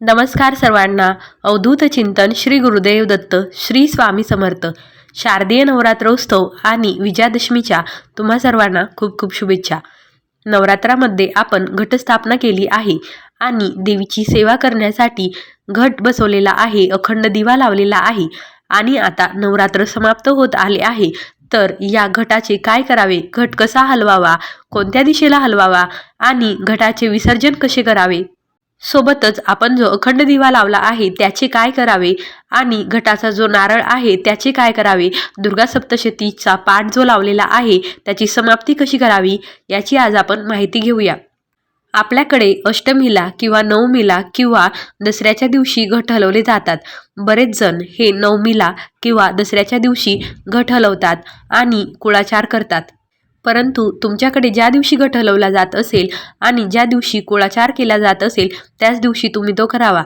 नमस्कार सर्वांना. अवधूत चिंतन श्री गुरुदेव दत्त श्री स्वामी समर्थ. शारदीय नवरात्रोत्सव आणि विजयादशमीच्या तुम्हा सर्वांना खूप खूप शुभेच्छा. नवरात्रामध्ये आपण घटस्थापना केली आहे आणि देवीची सेवा करण्यासाठी घट बसवलेला आहे अखंड दिवा लावलेला आहे आणि आता नवरात्र समाप्त होत आले आहे. तर या घटाचे काय करावे? घट कसा हलवावा? कोणत्या दिशेला हलवावा? आणि घटाचे विसर्जन कसे करावे? सोबतच आपण जो अखंड दिवा लावला आहे त्याचे काय करावे? आणि घटाचा जो नारळ आहे त्याचे काय करावे? दुर्गा सप्तशतीचा पाठ जो लावलेला आहे त्याची समाप्ती कशी करावी? याची आज आपण माहिती घेऊया. आपल्याकडे अष्टमीला किंवा नवमीला किंवा दसऱ्याच्या दिवशी घट हलवले जातात. बरेच जण हे नवमीला किंवा दसऱ्याच्या दिवशी घट हलवतात आणि कुळाचार करतात. परंतु तुमच्याकडे ज्या दिवशी घट हलवला जात असेल आणि ज्या दिवशी कुळाचार केला जात असेल त्याच दिवशी तुम्ही तो करावा.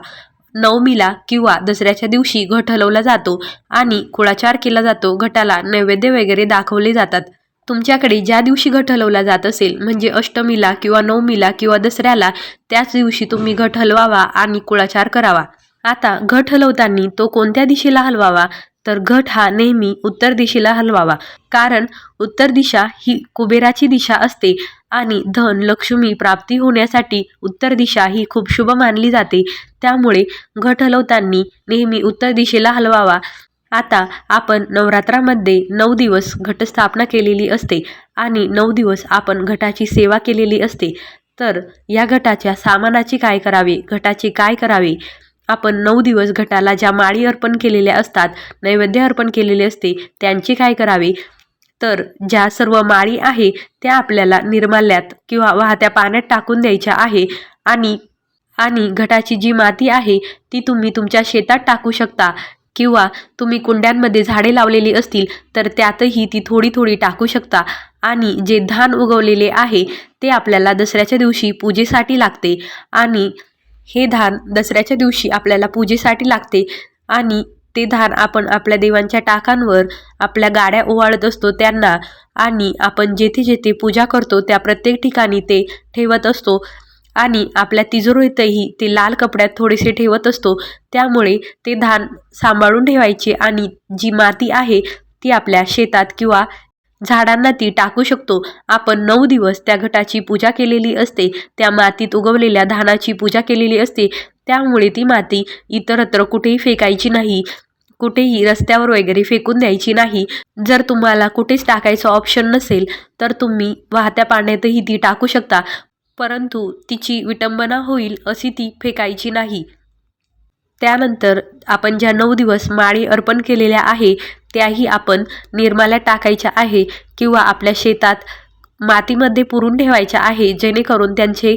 नवमीला किंवा दसऱ्याच्या दिवशी घट हलवला जातो आणि कुळाचार केला जातो घटाला नैवेद्य वगैरे दाखवले जातात. तुमच्याकडे ज्या दिवशी घट हलवला जात असेल म्हणजे अष्टमीला किंवा नवमीला किंवा दसऱ्याला त्याच दिवशी तुम्ही घट हलवावा आणि कुळाचार करावा. आता घट हलवताना तो कोणत्या दिशेला हलवावा? तर घट हा नेहमी उत्तर दिशेला हलवावा. कारण उत्तर दिशा ही कुबेराची दिशा असते आणि धन लक्ष्मी प्राप्ती होण्यासाठी उत्तर दिशा ही खूप शुभ मानली जाते. त्यामुळे घट हलवताना नेहमी उत्तर दिशेला हलवावा. आता आपण नवरात्रामध्ये नऊ दिवस घटस्थापना केलेली असते आणि नऊ दिवस आपण घटाची सेवा केलेली असते. तर या घटाच्या सामानाची काय करावे? घटाचे काय करावे? आपण नऊ दिवस घटाला ज्या माळी अर्पण केलेल्या असतात नैवेद्य अर्पण केलेले असते त्यांचे काय करावे? तर ज्या सर्व माळी आहे त्या आपल्याला निर्माल्यात किंवा वाहत्या पाण्यात टाकून द्यायच्या आहे आणि आणि घटाची जी माती आहे ती तुम्ही तुमच्या शेतात टाकू शकता. किंवा तुम्ही कुंड्यांमध्ये झाडे लावलेली असतील तर त्यातही ती थोडी थोडी टाकू शकता. आणि जे धान उगवलेले आहे ते आपल्याला दसऱ्याच्या दिवशी पूजेसाठी लागते. आणि हे धान दसऱ्याच्या दिवशी आपल्याला पूजेसाठी लागते आणि ते धान आपण आपल्या देवांच्या टाकांवर आपल्या गाड्या ओवाळत असतो त्यांना आणि आपण जेथे जेथे पूजा करतो त्या प्रत्येक ठिकाणी ते ठेवत असतो आणि आपल्या तिजोरीतही ते लाल कपड्यात थोडेसे ठेवत असतो. त्यामुळे ते धान सांभाळून ठेवायचे आणि जी माती आहे ती आपल्या शेतात किंवा झाडांना ती टाकू शकतो. आपण नऊ दिवस त्या घटाची पूजा केलेली असते. त्या मातीत उगवलेल्या धानाची पूजा केलेली असते. त्यामुळे ती माती इतरत्र कुठेही फेकायची नाही. कुठेही रस्त्यावर वगैरे फेकून द्यायची नाही. जर तुम्हाला कुठेच टाकायचं ऑप्शन नसेल तर तुम्ही वाहत्या पाण्यातही ती टाकू शकता. परंतु तिची विटंबना होईल अशी ती फेकायची नाही. त्यानंतर आपण ज्या नऊ दिवस माळी अर्पण केलेल्या आहे त्याही आपण निर्माल्या टाकायच्या आहे किंवा आपल्या शेतात मातीमध्ये पुरून ठेवायच्या आहे जेणेकरून त्यांचे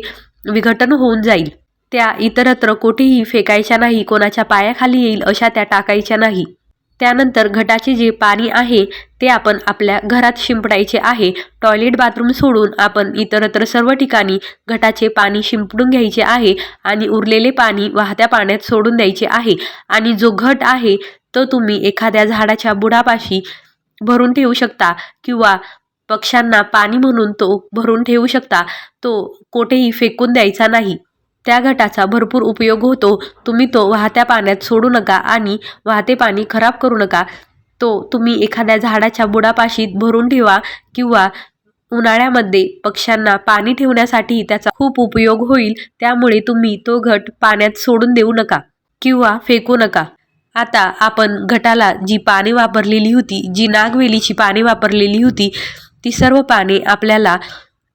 विघटन होऊन जाईल. त्या इतरत्र कुठेही फेकायच्या नाही कोणाच्या पायाखाली येईल अशा त्या टाकायच्या नाही. त्यानंतर घटाचे जे पाणी आहे ते आपण आपल्या घरात शिंपडायचे आहे. टॉयलेट बाथरूम सोडून आपण इतरत्र सर्व ठिकाणी घटाचे पाणी शिंपडून घ्यायचे आहे आणि उरलेले पाणी वाहत्या पाण्यात सोडून द्यायचे आहे. आणि जो घट आहे तो तुम्ही एखाद्या झाडाच्या बुडापाशी भरून ठेवू शकता किंवा पक्ष्यांना पाणी म्हणून तो भरून ठेवू शकता. तो कोठेही फेकून द्यायचा नाही. त्या घटाचा भरपूर उपयोग होतो. तुम्ही तो वाहत्या पाण्यात सोडू नका आणि वाहते पाणी खराब करू नका. तो तुम्ही एखाद्या झाडाच्या बुडापाशी भरून ठेवा किंवा उन्हाळ्यामध्ये पक्ष्यांना पाणी ठेवण्यासाठी त्याचा खूप उपयोग होईल. त्यामुळे तुम्ही तो घट पाण्यात सोडून देऊ नका किंवा फेकू नका. आता आपण घटाला जी पाने वापरलेली होती जी नागवेलीची पाने वापरलेली होती ती सर्व पाने आपल्याला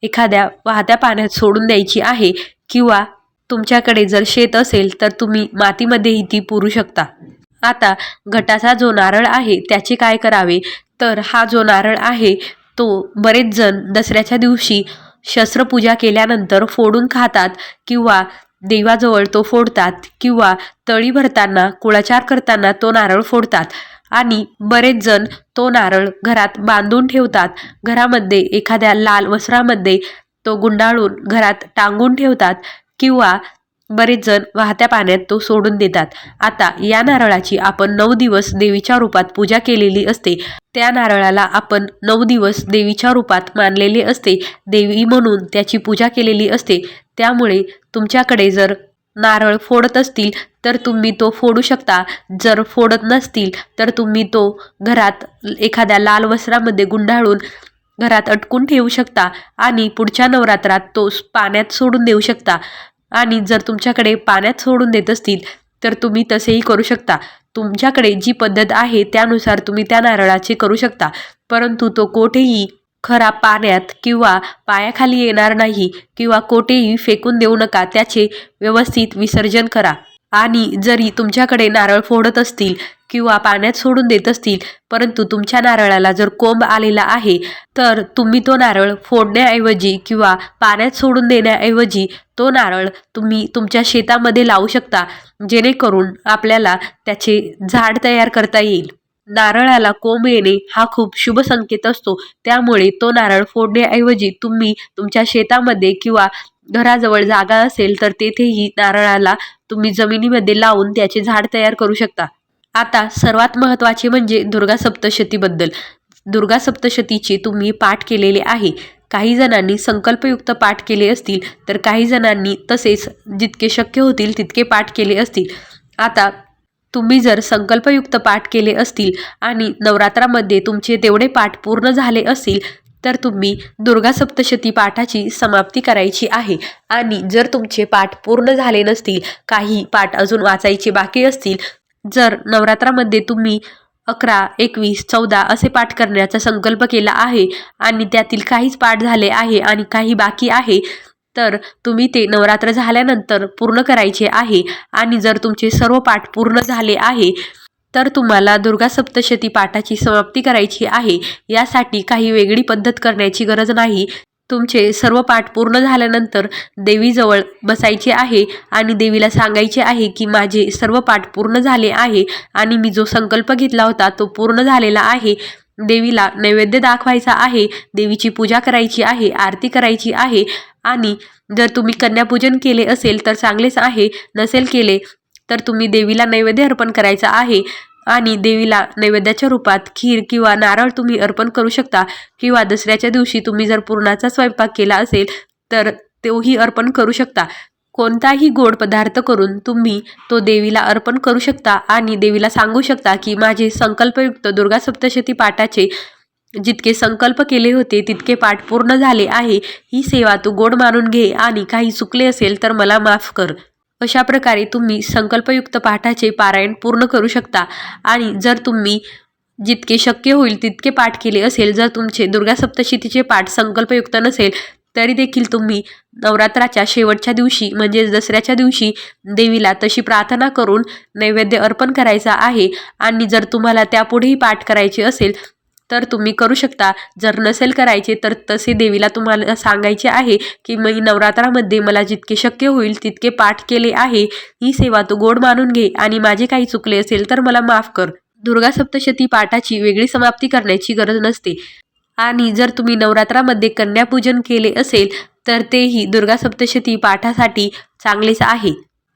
एखाद्या वाहत्या पाण्यात सोडून द्यायची आहे किंवा तुमच्याकडे जर शेत असेल तर तुम्ही मातीमध्येही ती पुरू शकता. आता घटाचा जो नारळ आहे त्याचे काय करावे? तर हा जो नारळ आहे तो बरेच जण दसऱ्याच्या दिवशी शस्त्रपूजा केल्यानंतर फोडून खातात किंवा देवाजवळ तो फोडतात किंवा तळी भरताना कुळाचार करताना तो नारळ फोडतात. आणि बरेच जण तो नारळ घरात बांधून ठेवतात. घरामध्ये एखाद्या लाल वस्त्रामध्ये तो गुंडाळून घरात टांगून ठेवतात. किंवा बरेच जण वाहत्या पाण्यात तो सोडून देतात. आता या नारळाची आपण नऊ दिवस देवीच्या रूपात पूजा केलेली असते. त्या नारळाला आपण नऊ दिवस देवीच्या रूपात मानलेले असते. देवी म्हणून त्याची पूजा केलेली असते. त्यामुळे तुमच्याकडे जर नारळ फोडत असतील तर तुम्ही तो फोडू शकता. जर फोडत नसतील तर तुम्ही तो घरात एखाद्या लाल वस्त्रामध्ये गुंडाळून घरात अटकून ठेवू शकता आणि पुढच्या नवरात्रात तो पाण्यात सोडून देऊ शकता. आणि जर तुमच्याकडे पाण्यात सोडून देत असतील तर तुम्ही तसेही करू शकता. तुमच्याकडे जी पद्धत आहे त्यानुसार तुम्ही त्या नारळाचे करू शकता. परंतु तो कोठेही खरा पाण्यात किंवा पायाखाली येणार नाही किंवा कोठेही फेकून देऊ नका त्याचे व्यवस्थित विसर्जन करा. आणि जरी तुमच्याकडे नारळ फोडत असतील किंवा पाण्यात सोडून देत असतील परंतु तुमच्या नारळाला जर कोंब आलेला आहे तर तुम्ही तो नारळ फोडण्याऐवजी किंवा पाण्यात सोडून देण्याऐवजी तो नारळ तुम्ही तुमच्या शेतामध्ये लावू शकता जेणेकरून आपल्याला त्याचे झाड तयार करता येईल. नारळाला कोंब येणे हा खूप शुभ संकेत असतो. त्यामुळे तो नारळ फोडण्याऐवजी तुम्ही तुमच्या शेतामध्ये किंवा घराजवळ जागा असेल तर तेथेही नारळाला तुम्ही जमिनीमध्ये लावून त्याचे झाड तयार करू शकता. आता सर्वात महत्त्वाचे म्हणजे दुर्गा सप्तशतीबद्दल. दुर्गा सप्तशतीचे तुम्ही पाठ केलेले आहे. काही जणांनी संकल्पयुक्त पाठ केले असतील तर काही जणांनी तसेच जितके शक्य होतील तितके पाठ केले असतील. आता तुम्ही जर संकल्पयुक्त पाठ केले असतील आणि नवरात्रामध्ये तुमचे तेवढे पाठ पूर्ण झाले असतील तर तुम्ही दुर्गा सप्तशती पाठाची समाप्ती करायची आहे. आणि जर तुमचे पाठ पूर्ण झाले नसतील काही पाठ अजून वाचायचे बाकी असतील जर नवरात्रामध्ये तुम्ही अकरा एकवीस चौदा असे पाठ करण्याचा संकल्प केला आहे आणि त्यातील काहीच पाठ झाले आहे आणि काही बाकी आहे तर तुम्ही ते नवरात्र झाल्यानंतर पूर्ण करायचे आहे. आणि जर तुमचे सर्व पाठ पूर्ण झाले आहे तर तुम्हाला दुर्गा सप्तशती पाठाची समाप्ती करायची आहे. यासाठी काही वेगळी पद्धत करण्याची गरज नाही. तुमचे सर्व पाठ पूर्ण झाल्यानंतर देवीजवळ बसायचे आहे आणि देवीला सांगायचे आहे की माझे सर्व पाठ पूर्ण झाले आहे आणि मी जो संकल्प घेतला होता तो पूर्ण झालेला आहे. देवीला नैवेद्य दाखवायचा आहे देवीची पूजा करायची आहे आरती करायची आहे आणि जर तुम्ही कन्यापूजन केले असेल तर चांगलेच आहे नसेल केले तर तुम्ही देवीला नैवेद्य अर्पण करायचा आहे. आणि देवीला नैवेद्याच्या रूपात खीर किंवा नारळ तुम्ही अर्पण करू शकता. किंवा दसऱ्याच्या दिवशी तुम्ही जर पुरणाचा स्वयंपाक केला असेल तर तोही अर्पण करू शकता. कोणताही गोड पदार्थ करून तुम्ही तो देवीला अर्पण करू शकता आणि देवीला सांगू शकता की माझे संकल्पयुक्त दुर्गा सप्तशती पाठाचे जितके संकल्प केले होते तितके पाठ पूर्ण झाले आहे. ही सेवा तू गोड मानून घे आणि काही चुकले असेल तर मला माफ कर. अशा प्रकारे तुम्ही संकल्पयुक्त पाठाचे पारायण पूर्ण करू शकता. आणि जर तुम्ही जितके शक्य होईल तितके पाठ केले असेल जर तुमचे दुर्गा सप्तशतीचे पाठ संकल्पयुक्त नसेल तरी देखील तुम्ही नवरात्राच्या शेवटच्या दिवशी म्हणजेच दसऱ्याच्या दिवशी देवीला तशी प्रार्थना करून नैवेद्य अर्पण करायचा आहे. आणि जर तुम्हाला त्यापुढेही पाठ करायचे असेल तर तुम्ही करू शकता. जर नसेल करायचे तर तसे देवीला तुम्हाला सांगायचे आहे की मी नवरात्रामध्ये मला जितके शक्य होईल तितके पाठ केले आहे. ही सेवा तू गोड मानून घे आणि माझे काही चुकले असेल तर मला माफ कर दुर्गा सप्तशती पाठाची वेगळी समाप्ती करण्याची गरज नसते. आणि जर तुम्ही नवरात्रामध्ये कन्यापूजन केले असेल तर तेही दुर्गा सप्तशती पाठासाठी चांगलेच आहे.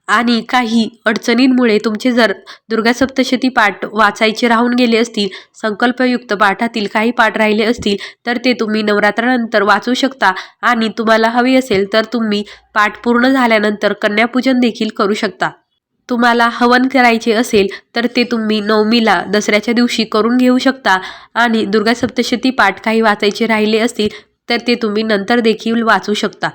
आणि काही अडचणींमुळे तुमचे जर दुर्गा सप्तशती पाठ वाचायचे राहून गेले असतील संकल्पयुक्त पाठातील काही पाठ राहिले असतील तर ते तुम्ही नवरात्रानंतर वाचू शकता. आणि तुम्हाला हवी असेल तर तुम्ही पाठ पूर्ण झाल्यानंतर कन्यापूजन देखील करू शकता. तुम्हाला हवन करायचे असेल तर ते तुम्ही नवमीला दसऱ्याच्या दिवशी करून घेऊ शकता. आणि दुर्गा सप्तशती पाठ काही वाचायचे राहिले असतील तर ते तुम्ही नंतर देखील वाचू शकता.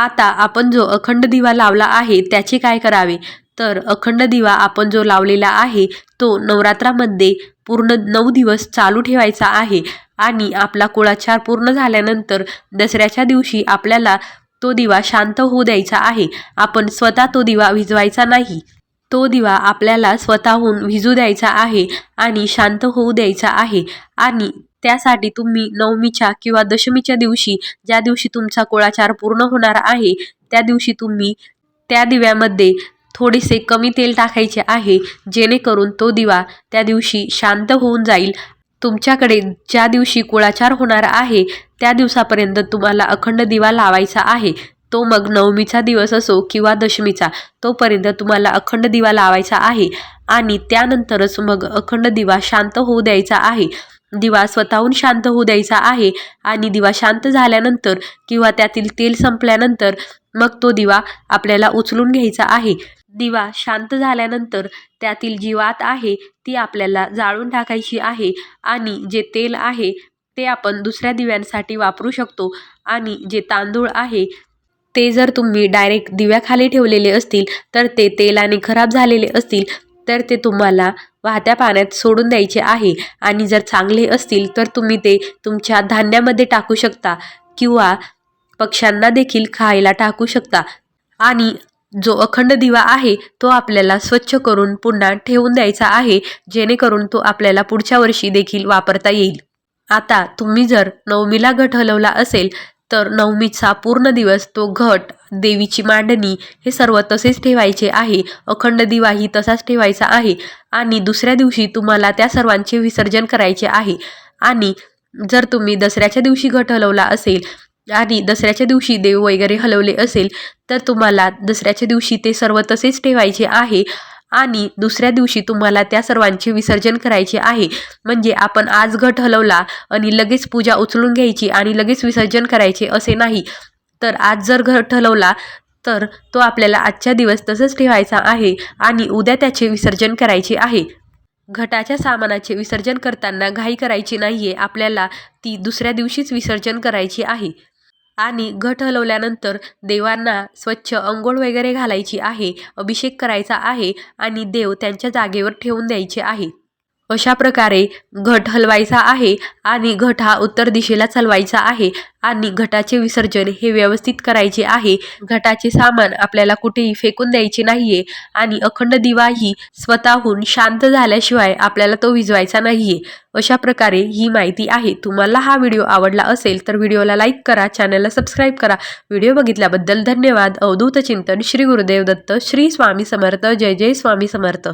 आता आपण जो अखंड दिवा लावला आहे त्याचे काय करावे? तर अखंड दिवा आपण जो लावलेला आहे तो नवरात्रामध्ये पूर्ण नऊ दिवस चालू ठेवायचा आहे आणि आपला कुळाचार पूर्ण झाल्यानंतर दसऱ्याच्या दिवशी आपल्याला तो दिवा शांत होऊ द्यायचा आहे. आपण स्वतः तो दिवा विजवायचा नाही. तो दिवा आपल्याला स्वतःहून विजू द्यायचा आहे आणि शांत होऊ द्यायचा आहे आणि त्यासाठी तुम्ही नवमीच्या किंवा दशमीच्या दिवशी ज्या दिवशी तुमचा कुळाचार पूर्ण होणार आहे त्या दिवशी तुम्ही त्या दिव्यामध्ये थोडेसे कमी तेल टाकायचे आहे जेणेकरून तो दिवा त्या दिवशी शांत होऊन जाईल. तुमच्याकडे ज्या दिवशी कुळाचार होणार आहे त्या दिवसापर्यंत तुम्हाला अखंड दिवा लावायचा आहे. तो मग नवमीचा दिवस असो किंवा दशमीचा तोपर्यंत तुम्हाला अखंड दिवा लावायचा आहे आणि त्यानंतरच मग अखंड दिवा शांत होऊ द्यायचा आहे. दिवा स्वतःहून शांत होऊ द्यायचा आहे आणि दिवा शांत झाल्यानंतर किंवा त्यातील तेल संपल्यानंतर मग तो दिवा आपल्याला उचलून घ्यायचा आहे. दिवा शांत झाल्यानंतर त्यातील जी वात आहे ती आपल्याला जाळून टाकायची आहे आणि जे तेल आहे ते आपण दुसऱ्या दिव्यांसाठी वापरू शकतो आणि जे तांदूळ आहे ते जर तुम्ही डायरेक्ट दिव्याखाली ठेवलेले असतील तर ते तेलाने खराब झालेले असतील तर ते तुम्हाला वाहत्या पाण्यात सोडून द्यायचे आहे. आणि जर चांगले असतील तर तुम्ही ते तुमच्या धान्यामध्ये टाकू शकता किंवा पक्ष्यांना देखील खायला टाकू शकता. आणि जो अखंड दिवा आहे तो आपल्याला स्वच्छ करून पुन्हा ठेवून द्यायचा आहे जेणेकरून तो आपल्याला पुढच्या वर्षी देखील वापरता येईल. आता तुम्ही जर नवमीला घट हलवला असेल तर नवमीचा पूर्ण दिवस तो घट देवीची मांडणी हे सर्व तसेच ठेवायचे आहे. अखंड दिवाही तसाच ठेवायचा आहे. आणि दुसऱ्या दिवशी तुम्हाला त्या सर्वांचे विसर्जन करायचे आहे. आणि जर तुम्ही दसऱ्याच्या दिवशी घट हलवला असेल आणि दसऱ्याच्या दिवशी देव वगैरे हलवले असेल तर तुम्हाला दसऱ्याच्या दिवशी ते सर्व तसेच ठेवायचे आहे. आणि दुसऱ्या दिवशी तुम्हाला त्या सर्वांचे विसर्जन करायचे आहे. म्हणजे आपण आज घट हलवला आणि लगेच पूजा उचलून घ्यायची आणि लगेच विसर्जन करायचे असे नाही. तर आज जर घट हलवला तर तो आपल्याला आजच्या दिवस तसंच ठेवायचा आहे आणि उद्या त्याचे विसर्जन करायचे आहे. घटाच्या सामानाचे विसर्जन करताना घाई करायची नाही आहे आपल्याला ती दुसऱ्या दिवशीच विसर्जन करायची आहे. आणि घट हलवल्यानंतर देवांना स्वच्छ अंघोळ वगैरे घालायची आहे अभिषेक करायचा आहे आणि देव त्यांच्या जागेवर ठेवून द्यायचे आहे अशा प्रकारे घट हलवायचा आहे आणि घट हा उत्तर दिशेला चालवायचा आहे आणि घटाचे विसर्जन हे व्यवस्थित करायचे आहे. घटाचे सामान आपल्याला कुठेही फेकून द्यायचे नाहीये आणि अखंड दिवाही स्वतःहून शांत झाल्याशिवाय आपल्याला तो विजवायचा नाहीये. अशा प्रकारे ही माहिती आहे. तुम्हाला हा व्हिडिओ आवडला असेल तर व्हिडिओला लाईक करा चॅनलला सबस्क्राईब करा. व्हिडिओ बघितल्याबद्दल धन्यवाद. अवधूत चिंतन श्री गुरुदेव दत्त श्री स्वामी समर्थ. जय जय स्वामी समर्थ.